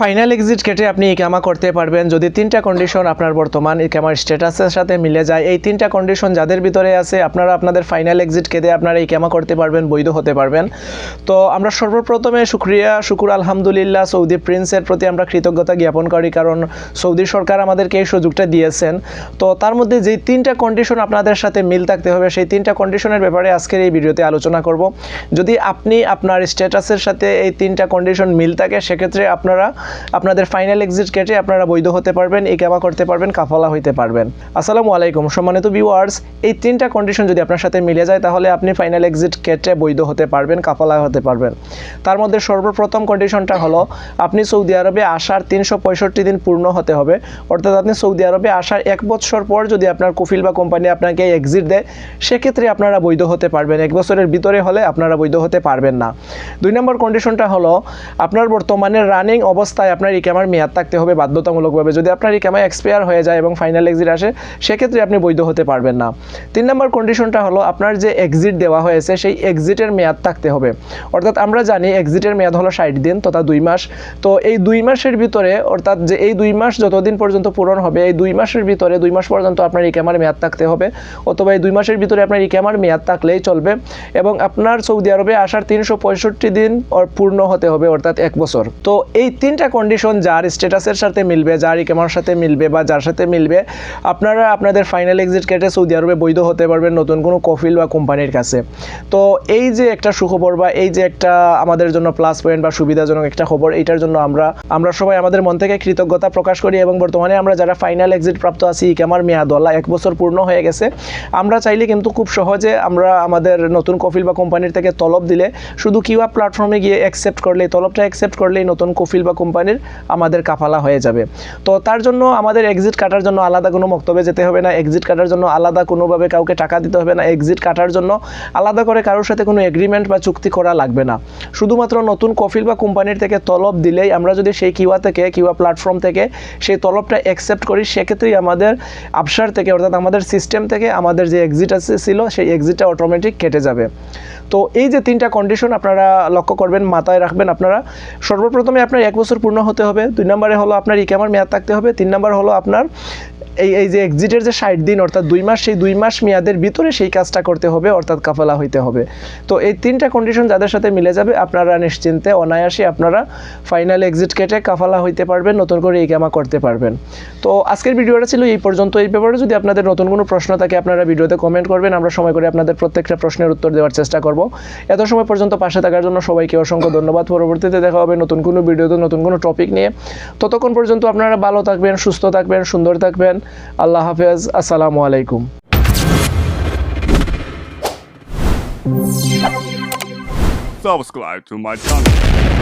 Final exit কেটে আপনি ইকামা করতে পারবেন। যদি তিনটা কন্ডিশন আপনার বর্তমান ইকামার স্ট্যাটাসের সাথে মিলে যায়, এই তিনটা কন্ডিশন যাদের ভিতরে আছে, আপনারা আপনাদের ফাইনাল এক্সিট কেটে আপনারা ইকামা করতে পারবেন, বৈধ হতে পারবেন। তো আমরা সর্বপ্রথমে শুক্রিয়া, শুকুর আলহামদুলিল্লাহ, সৌদি প্রিন্সের প্রতি আমরা কৃতজ্ঞতা জ্ঞাপন করি, কারণ সৌদি সরকার আমাদেরকে এই সুযোগটা দিয়েছেন। তো তার মধ্যে যেই তিনটা কন্ডিশন আপনাদের সাথে মিল থাকতে হবে, সেই তিনটা কন্ডিশনের ব্যাপারে আজকের এই ভিডিওতে আলোচনা করব। যদি আপনি আপনার স্ট্যাটাসের সাথে এই তিনটা কন্ডিশন মিল থাকে, সেক্ষেত্রে আপনারা আপনাদের ফাইনাল এক্সিট কেটে আপনারা বৈধ হতে পারবেন ইকামা করতে পারবেন, কাফলা হইতে পারবেন। আসসালামু আলাইকুম, সম্মানিত ভিউয়ার্স এই তিনটা কন্ডিশন যদি আপনার সাথে মিলে যায়, তাহলে আপনি ফাইনাল এক্সিট কেটে বৈধ হতে পারবেন, কাফলা হতে পারবেন। তার মধ্যে সর্বপ্রথম কন্ডিশনটা হলো, আপনি সৌদি আরবে আসার তিনশো পঁয়ষট্টি দিন পূর্ণ হতে হবে। অর্থাৎ আপনি সৌদি আরবে আসার এক বছর পর যদি আপনার কফিল বা কোম্পানি আপনাকে এক্সিট দেয়, সেক্ষেত্রে আপনারা বৈধ হতে পারবেন। এক বছরের ভিতরে হলে আপনারা বৈধ হতে পারবেন না। দুই নম্বর কন্ডিশনটা হলো, আপনার বর্তমানে রানিং অবস্থায় আপনার ইকামার মেয়াদ থাকতে হবে বাধ্যতামূলকভাবে। যদি আপনার ইকামা এক্সপায়ার হয়ে যায় এবং ফাইনাল এক্সিট আসে, সেক্ষেত্রে আপনি বৈধ হতে পারবেন না। তিন নম্বর কন্ডিশনটা হলো আপনার যে এক্সিট দেওয়া হয়েছে, সেই এক্সিটের মেয়াদ থাকতে হবে। অর্থাৎ আমরা জানি এক্সিটের মেয়াদ হলো ষাট দিন, তথা দুই মাস। তো এই দুই মাসের ভিতরে, অর্থাৎ যে এই দুই মাস যতদিন পর্যন্ত পূরণ হবে, এই দুই মাসের ভিতরে, দুই মাস পর্যন্ত আপনার ইকামার মেয়াদ থাকতে হবে। অথবা এই দুই মাসের ভিতরে আপনার ইকামার মেয়াদ থাকলেই চলবে এবং আপনার সৌদি আরবে আসার তিনশো পঁয়ষট্টি দিন পূর্ণ হতে হবে, অর্থাৎ এক বছর। তো এই তিনটা কন্ডিশন যার স্ট্যাটাসের সাথে মিলবে, যার ইকামার সাথে মিলবে বা যার সাথে মিলবে, আপনারা আপনাদের ফাইনাল এক্সিট কেটে সৌদি আরবে বৈধ হতে পারবেন নতুন কোনো কফিল বা কোম্পানির কাছে। তো এই যে একটা সুখবর বা এই যে একটা আমাদের জন্য প্লাস পয়েন্ট বা সুবিধাজনক একটা খবর, এইটার জন্য আমরা আমরা সবাই আমাদের মন থেকে কৃতজ্ঞতা প্রকাশ করি এবং বর্তমানে আমরা যারা ফাইনাল এক্সিট প্রাপ্ত আছি ইকামার মেয়াদওয়ালা এক বছর পূর্ণ হয়ে গেছে, আমরা চাইলে কিন্তু খুব সহজে আমরা আমাদের নতুন কফিল বা কোম্পানির থেকে তলব দিলে, শুধু কিউআর প্ল্যাটফর্মে গিয়ে অ্যাকসেপ্ট করলেই, তলবটা অ্যাকসেপ্ট করলেই নতুন কফিল বা কোম্পানির আমাদের কাফালা হয়ে যাবে। তো তার জন্য আমাদের এক্সিট কাটার জন্য আলাদা কোনো মক্তবে যেতে হবে না এক্সিট কাটার জন্য আলাদা কোনোভাবে কাউকে টাকা দিতে হবে না এক্সিট কাটার জন্য আলাদা করে কারোর সাথে কোনো এগ্রিমেন্ট বা চুক্তি করা লাগবে না। শুধুমাত্র নতুন কফিল বা কোম্পানির থেকে তলব দিলেই আমরা যদি সেই কিউয়া থেকে কিউয়া প্ল্যাটফর্ম থেকে সেই তলবটা অ্যাকসেপ্ট করি, সেক্ষেত্রেই আমাদের আবসার থেকে, অর্থাৎ আমাদের সিস্টেম থেকে আমাদের যে এক্সিট আছে ছিল, সেই এক্সিটটা অটোমেটিক কেটে যাবে। তো এই যে তিনটা কন্ডিশন আপনারা লক্ষ্য করবেন, মাথায় রাখবেন আপনারা। সর্বপ্রথমে আপনার এক বছর পূর্ণ হতে হবে। দুই নম্বরে হলো আপনার ইকামার মেয়াদ থাকতে হবে। তিন নম্বর হলো আপনার এই এই যে এক্সিটের যে ষাট দিন, অর্থাৎ দুই মাস, সেই দুই মাস মেয়াদের ভিতরে সেই কাজটা করতে হবে, অর্থাৎ কাফালা হইতে হবে। তো এই তিনটা কন্ডিশন যাদের সাথে মিলে যাবে, আপনারা নিশ্চিন্তে, অনায়াসে আপনারা ফাইনাল এক্সিট কেটে কাফালা হইতে পারবেন, নতুন করে এই ইকামা করতে পারবেন। তো আজকের ভিডিওটা ছিল এই পর্যন্ত। এই ব্যাপারে যদি আপনাদের নতুন কোনো প্রশ্ন থাকে, আপনারা ভিডিওতে কমেন্ট করবেন, আমরা সময় করে আপনাদের প্রত্যেকটা প্রশ্নের উত্তর দেওয়ার চেষ্টা করব। এত সময় পর্যন্ত পাশে থাকার জন্য সবাইকে অসংখ্য ধন্যবাদ। পরবর্তীতে দেখা হবে নতুন কোনো ভিডিওতে, নতুন কোনো টপিক নিয়ে। ততক্ষণ পর্যন্ত আপনারা ভালো থাকবেন, সুস্থ থাকবেন, সুন্দর থাকবেন। আল্লাহ হাফেজ আসসালামু আলাইকুম subscribe to my channel.